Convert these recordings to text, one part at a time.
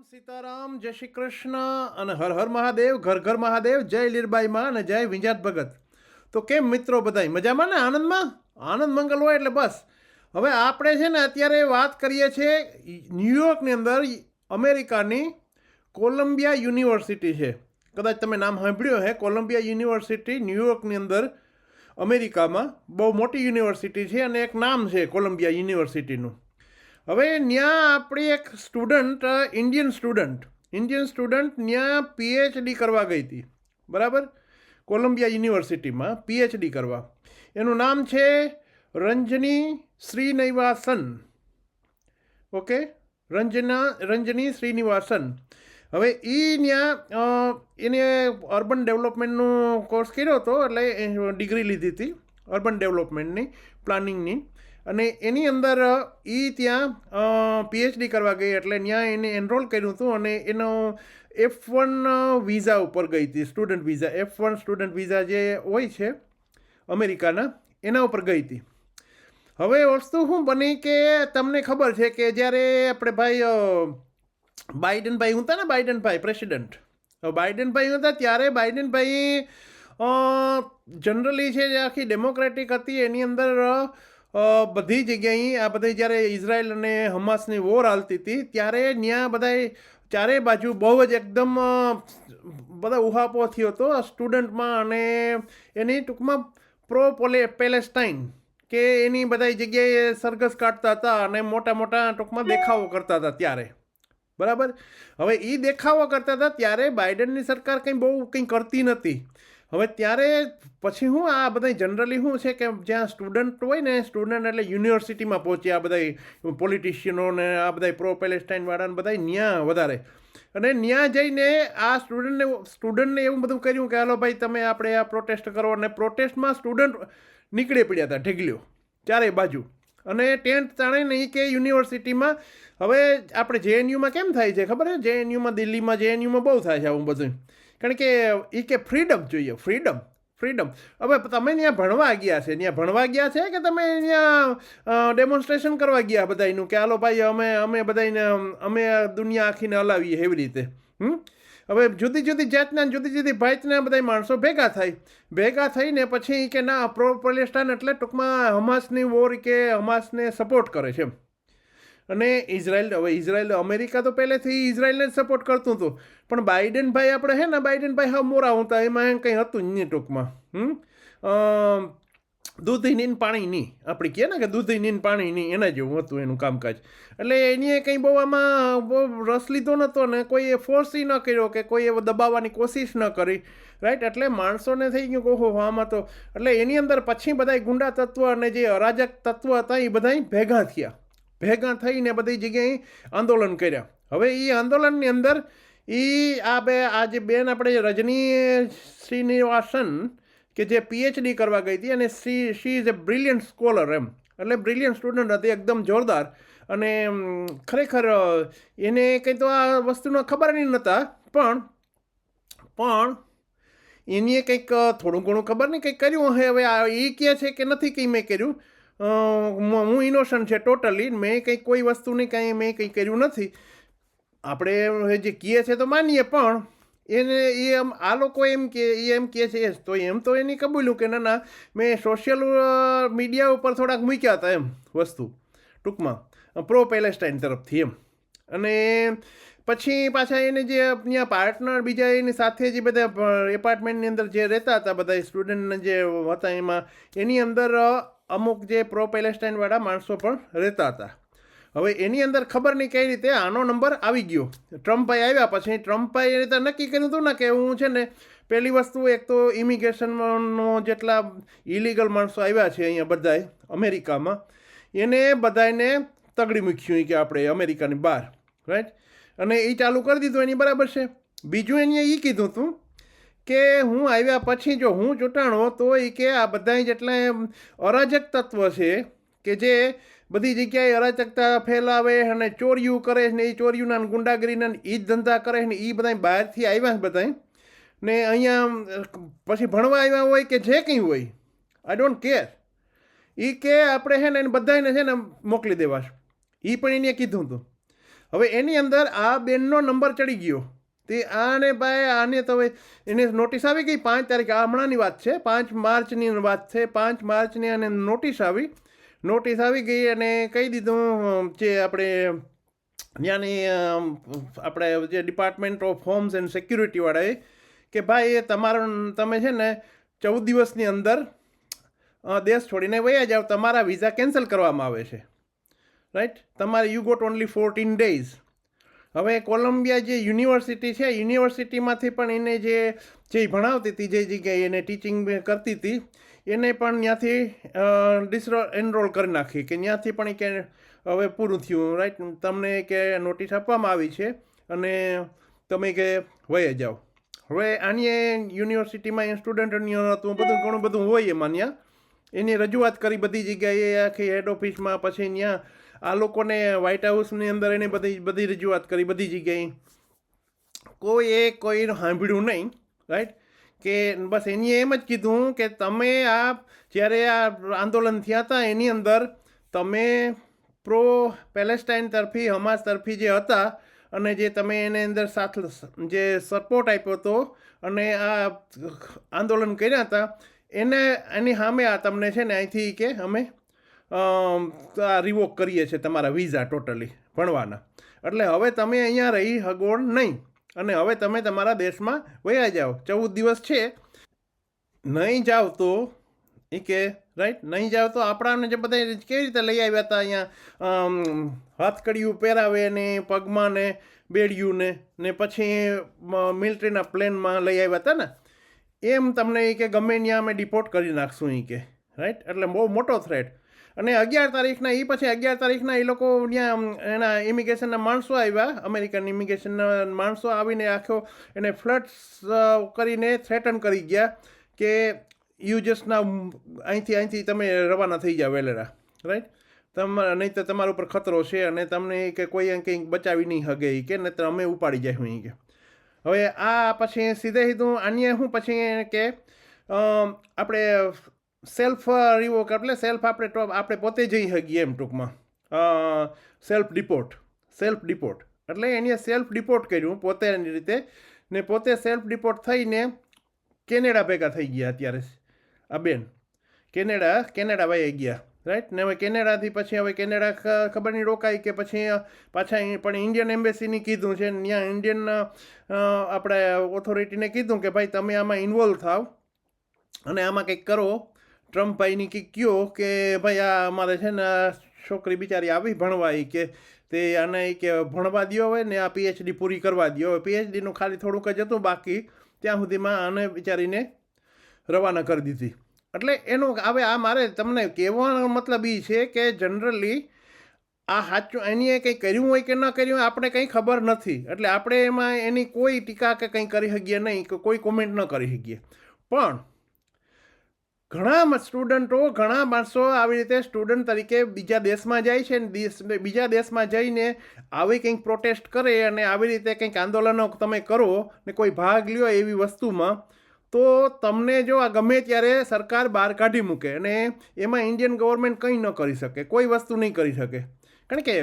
સીતારામ, જય શ્રી કૃષ્ણ અને હર હર મહાદેવ, ઘર ઘર મહાદેવ, જય લીરબાઈ માં અને જય વિંજાત ભગત. તો કેમ મિત્રો બધાય, મજામાં ને આનંદમાં? આનંદ મંગલ હોય એટલે બસ. હવે આપણે છે ને અત્યારે વાત કરીએ છીએ ન્યુયોર્કની અંદર અમેરિકાની કોલંબિયા યુનિવર્સિટી છે. કદાચ તમે નામ સાંભળ્યું હે કોલંબિયા યુનિવર્સિટી ન્યુયોર્કની અંદર અમેરિકામાં બહુ મોટી યુનિવર્સિટી છે અને એક નામ છે કોલંબિયા યુનિવર્સિટીનું. હવે ત્યાં આપણી એક student Indian student Indian student ત્યાં પીએચડી કરવા ગઈ હતી. બરાબર? કોલંબિયા યુનિવર્સિટીમાં પીએચડી કરવા. એનું નામ છે રંજની શ્રીનિવાસન. ઓકે? રંજના, રંજની શ્રીનિવાસન. હવે એ ત્યાં એને અર્બન ડેવલપમેન્ટનો કોર્સ કર્યો હતો, એટલે ડિગ્રી લીધી હતી, અર્બન ડેવલપમેન્ટની, પ્લાનિંગની. અને એની અંદર એ ત્યાં પીએચડી કરવા ગઈ એટલે ત્યાં એને એનરોલ કર્યું હતું અને એનો એફ વન વિઝા ઉપર ગઈ હતી student visa F one student visa જે હોય છે, અમેરિકાના, એના ઉપર ગઈ હતી. હવે વસ્તુ શું બની કે તમને ખબર છે કે જ્યારે આપણે ભાઈ બાઇડનભાઈ હતા ને બાઇડનભાઈ પ્રેસિડન્ટ બાઇડનભાઈ હતા ત્યારે બાઇડનભાઈ જનરલી છે જે આખી ડેમોક્રેટિક હતી એની અંદર બધી જગ્યાએ આ બધી જ્યારે ઇઝરાયલ અને હમાસની વોર હાલતી હતી, ત્યારે ત્યાં બધાય ચારે બાજુ બહુ જ એકદમ બધા ઉહાપો થયો હતો સ્ટુડન્ટમાં અને એની ટૂંકમાં પ્રો પોલે પેલેસ્ટાઇન કે એની બધા જગ્યાએ સરઘસ કાઢતા હતા અને મોટા મોટા ટૂંકમાં દેખાવો કરતા હતા ત્યારે. બરાબર? હવે એ દેખાવો કરતા હતા ત્યારે બાઇડનની સરકાર કંઈ બહુ કંઈ કરતી નથી. હવે ત્યારે પછી હું આ બધા જનરલી શું છે કે જ્યાં સ્ટુડન્ટ હોય ને સ્ટુડન્ટ એટલે યુનિવર્સિટીમાં પહોંચી આ બધા પોલિટિશિયનો ને, આ બધા પ્રો પેલેસ્ટાઇનવાળાને બધા ત્યાં વધારે. અને ત્યાં જઈને આ સ્ટુડન્ટને સ્ટુડન્ટને એવું બધું કર્યું કે હાલો ભાઈ તમે આપણે આ પ્રોટેસ્ટ કરો અને પ્રોટેસ્ટમાં સ્ટુડન્ટ નીકળી પડ્યા હતા ઢગલ્યો ચારેય બાજુ. અને ટેન્ટ તાણે નહીં કે યુનિવર્સિટીમાં હવે આપણે જેએનયુમાં કેમ થાય છે ખબર છે? જેએનયુમાં દિલ્હીમાં જેએનયુમાં બહુ થાય છે આવું બધું કારણ કે એ કે ફ્રીડમ જોઈએ ફ્રીડમ ફ્રીડમ હવે તમે ત્યાં ભણવા ગયા છે, ત્યાં ભણવા ગયા છે કે તમે ત્યાં ડેમોન્સ્ટ્રેશન કરવા ગયા બધાયનું કે હાલો ભાઈ અમે અમે બધાને અમે દુનિયા આખીને હલાવીએ એવી રીતે, હમ? હવે જુદી જુદી જાતના જુદી જુદી ભાતના બધા માણસો ભેગા થાય. ભેગા થઈને પછી કે ના પ્રો પેલેસ્ટાઇન એટલે ટૂંકમાં હમાસની વોર કે હમાસને સપોર્ટ કરે છે એમ. અને ઇઝરાયલ, હવે ઇઝરાયલ, અમેરિકા તો પહેલેથી ઇઝરાયલને જ સપોર્ટ કરતું હતું. પણ બાઇડન ભાઈ આપણે હે ને, બાઇડન ભાઈ હા મોરા હતા, એમાં કંઈ હતું જ નહીં ટૂંકમાં. હમ? દૂધી નીન પાણી નહીં આપણે કહે ને કે દૂધી નીન પાણી નહીં એના જેવું હતું એનું કામકાજ. એટલે એની કંઈ બહુ આમાં બહુ રસ લીધો નહોતો ને કોઈએ ફોર્સી ન કર્યો કે કોઈએ દબાવવાની કોશિશ ન કરી. રાઈટ એટલે માણસોને થઈ ગયું કે ઓહો, આમાં તો, એટલે એની અંદર પછી બધા ગુંડા તત્વ અને જે અરાજક તત્વ હતા એ બધા ભેગા થયા. ભેગા થઈને બધી જગ્યાએ આંદોલન કર્યા. હવે એ આંદોલનની અંદર એ આ બે આ જે બેન આપણે રજની શ્રીનિવાસન કે જે પીએચડી કરવા ગઈ હતી અને see she is a brilliant scholar એમ. એટલે બ્રિલિયન્ટ સ્ટુડન્ટ હતી એકદમ જોરદાર. અને ખરેખર એને કંઈ તો આ વસ્તુનો ખબર નહીં નહોતા પણ પણ એની કંઈક થોડું ઘણું ખબર નહીં કંઈક કર્યું હવે આ એ કહે છે કે નથી કંઈ મેં કર્યું. અ, હું ઇનોસન્ટ છે ટોટલી મેં કંઈ કોઈ વસ્તુની કાંઈ મેં કંઈ કર્યું નથી. આપણે જે કહે છે તો માનીએ, પણ એને, એ એમ, આ લોકો એમ કે, એ એમ કહે છે તો એમ તો એની કબૂલ્યું કે, ના ના, મેં સોશિયલ મીડિયા ઉપર થોડાક મૂક્યા હતા એમ વસ્તુ, ટૂંકમાં પ્રો પેલેસ્ટાઇન તરફથી એમ. અને પછી પાછા એને જે ત્યાં પાર્ટનર બીજા એની સાથે જે બધા એપાર્ટમેન્ટની અંદર જે રહેતા હતા, બધા સ્ટુડન્ટને જે હતા એમાં, એની અંદર અમુક જે પ્રો પેલેસ્ટાઇનવાળા માણસો પણ રહેતા હતા. હવે એની અંદર ખબર નહીં કઈ રીતે આનો નંબર આવી ગયો. ટ્રમ્પભાઈ આવ્યા પછી ટ્રમ્પભાઈ એ રીતે નક્કી કર્યું હતું ને કે હું છે ને પહેલી વસ્તુ એક તો ઇમિગ્રેશનનો જેટલા ઇલીગલ માણસો આવ્યા છે અહીંયા બધાય અમેરિકામાં, એને બધાને તગડી મૂક્યું કે આપણે અમેરિકાની બહાર રાઈટ અને એ ચાલુ કરી દીધું, એની બરાબર છે. બીજું એને એ કીધું હતું કે હું આવ્યા પછી જો હું ચૂંટાણો, તો એ કે આ બધા જેટલા અરાજક તત્વ છે કે જે બધી જગ્યાએ અરાજકતા ફેલાવે અને ચોરીયું કરે ને એ ચોરીયુંના ગુંડાગીરીના એ જ ધંધા કરે ને એ બધા બહારથી આવ્યા બધા ને અહીંયા પછી ભણવા આવ્યા હોય કે જે કંઈ હોય આઈ ડોન્ટ કેર એ કે આપણે છે ને એને બધાને છે ને મોકલી દેવાશ એ પણ એને કીધું હતું. હવે એની અંદર આ બેનનો નંબર ચડી ગયો. તે આને ભાઈ આને તો એને નોટિસ આવી ગઈ પાંચ તારીખ. આ હમણાંની વાત છે. પાંચ માર્ચની વાત છે. પાંચ માર્ચની અને નોટિસ આવી. નોટિસ આવી ગઈ અને કહી દીધું જે આપણે ત્યાંની આપણે જે ડિપાર્ટમેન્ટ ઓફ હોમ્સ એન્ડ સિક્યુરિટીવાળાએ કે ભાઈ એ તમારો, તમે છે ને ચૌદ દિવસની અંદર દેશ છોડીને વયા જાઓ. તમારા વિઝા કેન્સલ કરવામાં આવે છે. રાઈટ તમારે you got only fourteen days હવે કોલંબિયા જે યુનિવર્સિટી છે, યુનિવર્સિટીમાંથી પણ એને જે જે ભણાવતી હતી, જે જગ્યાએ એને ટીચિંગ કરતી હતી, એને પણ ત્યાંથી ડિસરો એનરોલ કરી નાખી કે ત્યાંથી પણ કે હવે પૂરું થયું રાઈટ તમને કે નોટિસ આપવામાં આવી છે અને તમે કે વયે જાઓ. હવે આની યુનિવર્સિટીમાં સ્ટુડન્ટની હતું, બધું ઘણું બધું હોય એમાં ત્યાં. એની રજૂઆત કરી બધી જગ્યાએ, આખી હેડ ઓફિસમાં પછી ત્યાં આ લોકોને વ્હાઇટ હાઉસની અંદર એને બધી બધી રજૂઆત કરી, બધી જગ્યાએ. કોઈએ કોઈ સાંભળ્યું નહીં રાઈટ કે બસ એની એમ જ કીધું કે તમે આ, જ્યારે આ આંદોલન થયા હતા, એની અંદર તમે પ્રો પેલેસ્ટાઇન તરફી, હમાસ તરફી જે હતા, અને જે તમે એને અંદર સાથ જે સપોર્ટ આપ્યો હતો, અને આ આંદોલન કર્યા હતા, એને, એની સામે આ તમને છે ને અહીંથી કે અમે રિવોક કરીએ છીએ તમારા વિઝા ટોટલી ભણવાના. એટલે હવે તમે અહીંયા રહી હગોળ નહીં. અને હવે તમે તમારા દેશમાં વયા જાઓ. ચૌદ દિવસ છે. નહીં જાઓ તો એ કે રાઈટ નહીં જાઓ તો આપણાને જે બધા કેવી રીતે લઈ આવ્યા હતા અહીંયા? હાથકડીયું પહેરાવે ને, પગમાં ને, બેડિયું ને ને પછી મિલિટરીના પ્લેનમાં લઈ આવ્યા હતા ને? એમ તમને એ કે ગમે ત્યાં અમે ડિપોર્ટ કરી નાખશું એ કે રાઈટ એટલે બહુ મોટો થ્રેટ અને અગિયાર તારીખના એ પછી અગિયાર તારીખના એ લોકો ત્યાં એના ઇમિગ્રેશનના માણસો આવ્યા અમેરિકન ઇમિગ્રેશનના માણસો આવીને આખો એને ફ્લડ્સ કરીને થ્રેટન કરી ગયા કે યુ જસ્ટ અહીંથી અહીંથી તમે રવાના થઈ જાઓ વેલેરા રાઈટ તમારા નહીં તો તમારા ઉપર ખતરો છે અને તમને કે કોઈ કંઈક બચાવી નહીં હગે એ કે તો અમે ઉપાડી જાય હું કે. હવે આ પછી સીધે સીધું આની શું પછી કે આપણે સેલ્ફ રિવોક એટલે સેલ્ફ આપણે આપણે પોતે જઈ શકીએ એમ ટૂંકમાં. સેલ્ફ ડિપોર્ટ સેલ્ફ ડિપોર્ટ એટલે એને સેલ્ફ ડિપોર્ટ કર્યું પોતેની રીતે. ને પોતે સેલ્ફ ડિપોર્ટ થઈને કેનેડા ભેગા થઈ ગયા અત્યારે. આ બેન. કેનેડા કેનેડા વાઈ ગયા. રાઈટ ને હવે કેનેડાથી પછી હવે કેનેડા ખબર નહીં રોકાય કે પછી પાછા પણ ઇન્ડિયન એમ્બેસીની કીધું છે. ત્યાં ઇન્ડિયન આપણે ઓથોરિટીને કીધું કે ભાઈ તમે આમાં ઇન્વોલ્વ થાવ. અને આમાં કંઈક કરો. ટ્રમ્પભાઈની કે કયો કે ભાઈ આ અમારે છે ને છોકરી બિચારી આવી ભણવા એ કે તે આને કે ભણવા દ્યો હોય ને આ પીએચડી પૂરી કરવા દ્યો. હવે પીએચડીનું ખાલી થોડુંક જ હતું બાકી ત્યાં સુધીમાં આને બિચારીને રવાના કરી દીધી. એટલે એનું હવે આ મારે તમને કહેવાનો મતલબ એ છે કે જનરલી આ સાચું એની કંઈ કર્યું હોય કે ન કર્યું હોય આપણે કંઈ ખબર નથી. એટલે આપણે એમાં એની કોઈ ટીકા કે કંઈ કરી શકીએ નહીં કે કોઈ કોમેન્ટ ન કરી શકીએ. પણ ઘણા સ્ટુડન્ટો ઘણા માણસો આવી રીતે સ્ટુડન્ટ તરીકે બીજા દેશમાં જાય છે ને દેશ બીજા દેશમાં જઈને આવી કંઈક પ્રોટેસ્ટ કરે અને આવી રીતે કંઈક આંદોલનો તમે કરો ને કોઈ ભાગ લ્યો એવી વસ્તુમાં, તો તમને જો આ ગમે ત્યારે સરકાર બહાર કાઢી મૂકે અને એમાં ઇન્ડિયન ગવર્મેન્ટ કંઈ ન કરી શકે, કોઈ વસ્તુ નહીં કરી શકે. કારણ કે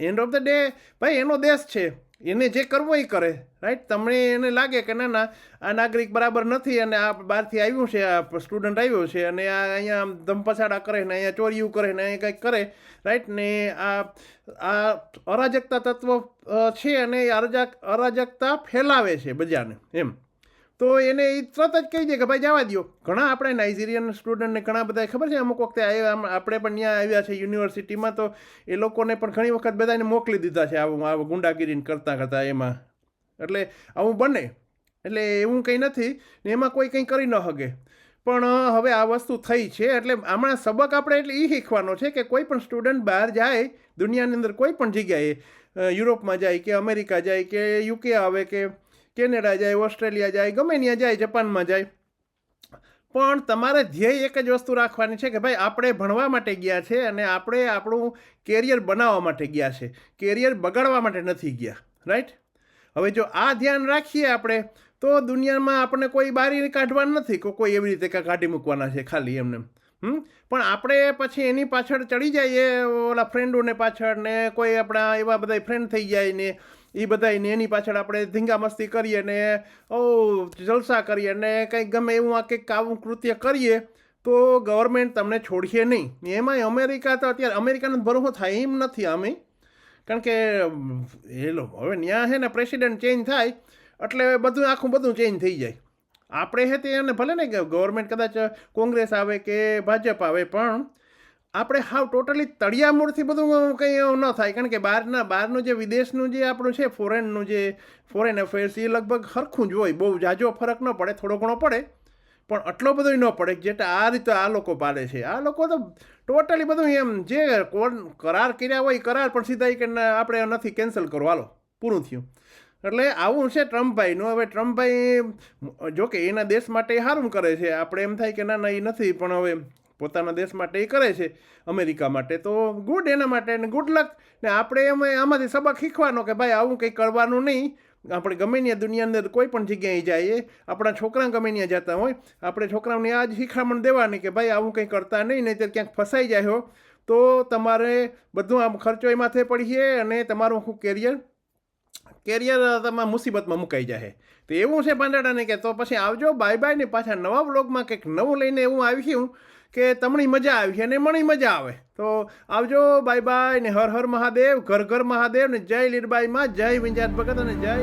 એન્ડ ઓફ ધ ડે ભાઈ, એનો દેશ છે. એને જે કરવું એ કરે રાઈટ તમને એને લાગે કે ના ના, આ નાગરિક બરાબર નથી અને આ બહારથી આવ્યું છે, આ સ્ટુડન્ટ આવ્યો છે અને આ અહીંયા ધમપછાડા કરે ને અહીંયા ચોરીયું કરે ને અહીંયા કંઈક કરે રાઈટ ને આ આ અરાજકતા તત્વ છે અને એ અરાજક, અરાજકતા ફેલાવે છે બજાને એમ. તો એને એ તરત જ કહી દે કે ભાઈ જવા દો ઘણા આપણે નાઇજીરિયન સ્ટુડન્ટને ઘણા બધા ખબર છે, અમુક વખતે આપણે પણ ત્યાં આવ્યા છે યુનિવર્સિટીમાં તો એ લોકોને પણ ઘણી વખત બધાને મોકલી દીધા છે આવું આવું ગુંડાગીરીને કરતાં કરતાં એમાં. એટલે આવું બને. એટલે એવું કંઈ નથી, ને એમાં કોઈ કંઈ કરી ન શકે પણ હવે આ વસ્તુ થઈ છે, એટલે હમણાં સબક આપણે એટલે એ શીખવાનો છે કે કોઈ પણ સ્ટુડન્ટ બહાર જાય, દુનિયાની અંદર કોઈ પણ જગ્યાએ યુરોપમાં જાય કે અમેરિકા જાય કે યુકે આવે કે કેનેડા જાય, ઓસ્ટ્રેલિયા જાય, ગમે ત્યાં જાય, જપાનમાં જાય. પણ તમારે ધ્યેય એક જ વસ્તુ રાખવાની છે કે ભાઈ આપણે ભણવા માટે ગયા છે અને આપણે આપણું કેરિયર બનાવવા માટે ગયા છે. કેરિયર બગાડવા માટે નથી ગયા રાઈટ હવે જો આ ધ્યાન રાખીએ આપણે, તો દુનિયામાં આપણને કોઈ બારી કાઢવાનું નથી કે કોઈ એવી રીતે કાઢી મૂકવાના છે ખાલી એમને. હમ? પણ આપણે પછી એની પાછળ ચડી જઈએ, ઓલા ફ્રેન્ડોને પાછળ ને કોઈ આપણા એવા બધા ફ્રેન્ડ થઈ જાય ને એ બધા ને એની પાછળ આપણે ધીંગામસ્તી કરીએ ને, ઓ, જલસા કરીએ ને કંઈક ગમે એવું આ કંઈક આવું કૃત્ય કરીએ, તો ગવર્મેન્ટ તમને છોડશે નહીં. એમાંય અમેરિકા તો અત્યારે અમેરિકાનો ભરોસો થાય એમ નથી અમે કારણ કે, એ લોકો હવે ત્યાં છે ને પ્રેસિડેન્ટ ચેન્જ થાય, એટલે બધું, આખું બધું ચેન્જ થઈ જાય. આપણે હે તે એને ભલે ને કે ગવર્મેન્ટ કદાચ કોંગ્રેસ આવે કે ભાજપ આવે, પણ આપણે હાવ ટોટલી તળિયા મૂળથી બધું કંઈ ન થાય. કારણ કે બહારના, બહારનું જે વિદેશનું જે આપણું છે ફોરેનનું જે ફોરેન અફેર્સ એ લગભગ સરખું જ હોય. બહુ જાજો ફરક ન પડે, થોડો ઘણો પડે, પણ આટલો બધો ન પડે કે જેટા આ રીતે આ લોકો પાડે છે. આ લોકો તો ટોટલી બધું એમ જે કરાર કર્યા હોય કરાર, પણ સીધા કે આપણે નથી કેન્સલ કરો, હાલો, પૂરું થયું. એટલે આવું છે ટ્રમ્પભાઈનું. હવે ટ્રમ્પભાઈ, જો કે એના દેશ માટે સારું કરે છે. આપણે એમ થાય કે ના ના એ નથી, પણ હવે પોતાના દેશ માટે એ કરે છે. અમેરિકા માટે તો ગુડ એના માટે ને ગુડ લક ને આપણે એમ આમાંથી સબક શીખવાનો કે ભાઈ આવું કંઈ કરવાનું નહીં. આપણે ગમે ત્યાં દુનિયા અંદર કોઈ પણ જગ્યાએ જઈએ, આપણા છોકરા ગમે ત્યાં જતા હોય, આપણે છોકરાઓને આ જ શિખામણ દેવાની કે ભાઈ આવું કંઈ કરતા નહીં નહીં ત્યારે ક્યાંક ફસાઈ જાય હો. તો તમારે બધું આમ ખર્ચો એ માથે પડીએ અને તમારું આખું કેરિયર કેરિયર તમારા મુસીબતમાં મુકાઈ જાય તો એવું છે પાંદડાને કે તો પછી આવજો બાય બાય ને પાછા નવા બ્લોગમાં કંઈક નવું લઈને એવું આવ્યું કે તમને મજા આવી અને મને મજા આવે. તો આવજો, બાય બાય ને હર હર મહાદેવ, ઘર ઘર મહાદેવ ને જય લીરબાઈમાં, જય વિંજાત ભગત અને જય